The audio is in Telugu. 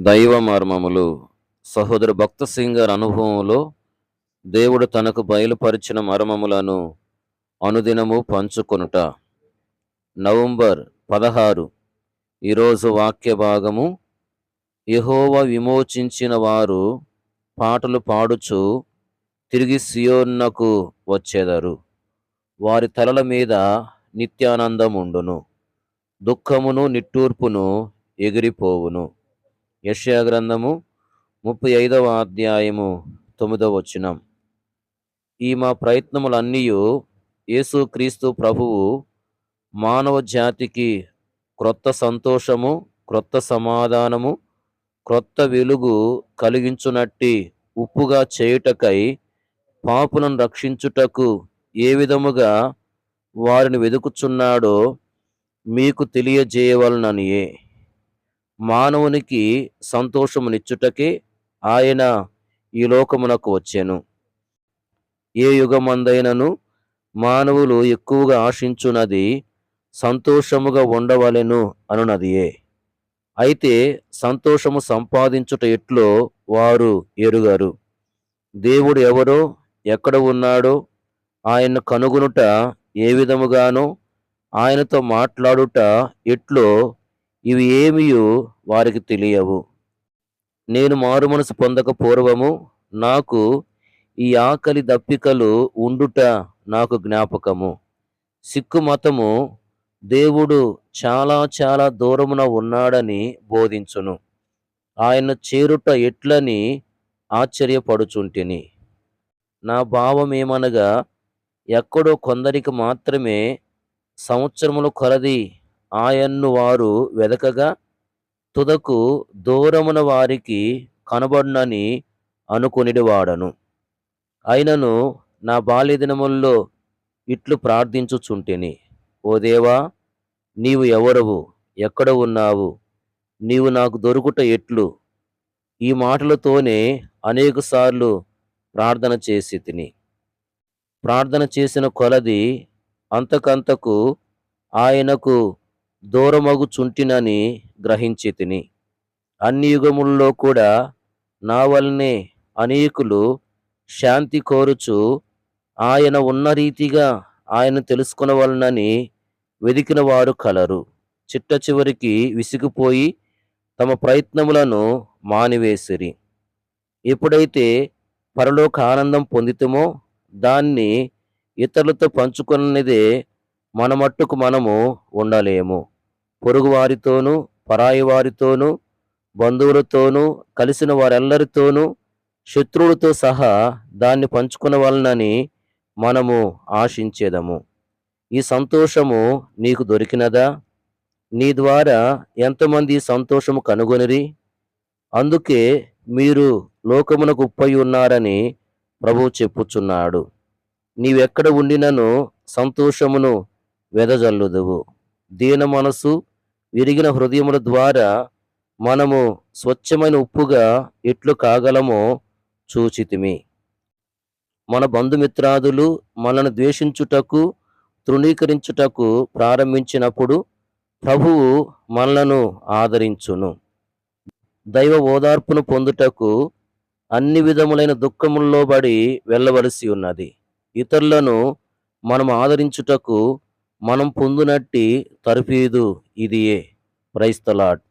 దైవ మర్మములు. సహోదరు భక్త సింగర్ అనుభవంలో దేవుడు తనకు బయలుపరిచిన మర్మములను అనుదినము పంచుకొనుట. నవంబర్ పదహారు. ఈరోజు వాక్య భాగము. యహోవ విమోచించిన వారు పాటలు పాడుచు తిరిగి సియోన్నకు వచ్చేదారు. వారి తలల మీద నిత్యానందముండును దుఃఖమును నిట్టూర్పును ఎగిరిపోవును. యష్యా గ్రంథము ముప్పై ఐదవ అధ్యాయము తొమ్మిదవ వచనం. ఈ మా ప్రయత్నములన్నీ యేసుక్రీస్తు ప్రభువు మానవ జాతికి క్రొత్త సంతోషము క్రొత్త సమాధానము క్రొత్త వెలుగు కలిగించునట్టి ఉప్పుగా చేయుటకై పాపులను రక్షించుటకు ఏ విధముగా వారిని వెదుకుచున్నాడో మీకు తెలియజేయవలననియే. మానవునికి సంతోషమునిచ్చుటకే ఆయన ఈ లోకమునకు వచ్చాను. ఏ యుగమందైనను మానవులు ఎక్కువగా ఆశించున్నది సంతోషముగా ఉండవలెను అనునదియే. అయితే సంతోషము సంపాదించుట ఎట్లో వారు ఎరుగారు. దేవుడు ఎవరో ఎక్కడ ఉన్నాడో ఆయన్ను కనుగొనుట ఏ విధముగానో ఆయనతో మాట్లాడుట ఎట్లో ఇవి ఏమియు వారికి తెలియవు. నేను మారుమనసు పొందక పూర్వము నాకు ఈ ఆకలి దప్పికలు ఉండుట నాకు జ్ఞాపకము. సిక్కు మతము దేవుడు చాలా చాలా దూరమున ఉన్నాడని బోధించును. ఆయన చేరుట ఎట్లని ఆశ్చర్యపడుచుంటిని. నా భావం ఏమనగా ఎక్కడో కొందరికి మాత్రమే సంవత్సరముల కొలది ఆయన్ను వారు వెదకగా తుదకు దూరమున వారికి కనబడునని అనుకునిడివాడను అయినను నా బాల్య దినముల్లో ఇట్లు ప్రార్థించుచుంటిని. ఓ దేవా నీవు ఎవరవు ఎక్కడ ఉన్నావు? నీవు నాకు దొరుకుట ఎట్లు? ఈ మాటలతోనే అనేకసార్లు ప్రార్థన చేసి తిని ప్రార్థన చేసిన కొలది అంతకంతకు ఆయనకు దూరమగుచుంటినని గ్రహించి తిని అన్ని యుగముల్లో కూడా నా వల్లనే అనేకులు శాంతి కోరుచు ఆయన ఉన్న రీతిగా ఆయన తెలుసుకునవలనని వెదికిన వారు కలరు. చిట్ట చివరికి విసిగిపోయి తమ ప్రయత్నములను మానివేసిరి. ఎప్పుడైతే పరలోక ఆనందం పొందితమో దాన్ని ఇతరులతో పంచుకున్నదే మన మట్టుకు మనము ఉండలేము. పొరుగువారితోనూ పరాయి వారితోనూ బంధువులతోనూ కలిసిన వారెల్లరితోనూ శత్రువులతో సహా దాన్ని పంచుకునవలనని మనము ఆశించేదము. ఈ సంతోషము నీకు దొరికినదా? నీ ద్వారా ఎంతమంది సంతోషము కనుగొనిరి? అందుకే మీరు లోకమునకు ఉప్పై ఉన్నారని ప్రభువు చెప్పుచున్నాడు. నీవెక్కడ ఉండినను సంతోషమును వెదజల్లుదువు. దీన మనసు విరిగిన హృదయముల ద్వారా మనము స్వచ్ఛమైన ఉప్పుగా ఎట్లు కాగలమో చూచితిమి. మన బంధుమిత్రాదులు మనను ద్వేషించుటకు తృణీకరించుటకు ప్రారంభించినప్పుడు ప్రభువు మనలను ఆదరించును. దైవ ఓదార్పును పొందుటకు అన్ని విధములైన దుఃఖముల్లో బడి వెళ్ళవలసి ఉన్నది. ఇతరులను మనం ఆదరించుటకు మనం పొందునట్టి తరఫీదు ఇదియే. ప్రైస్తలాట్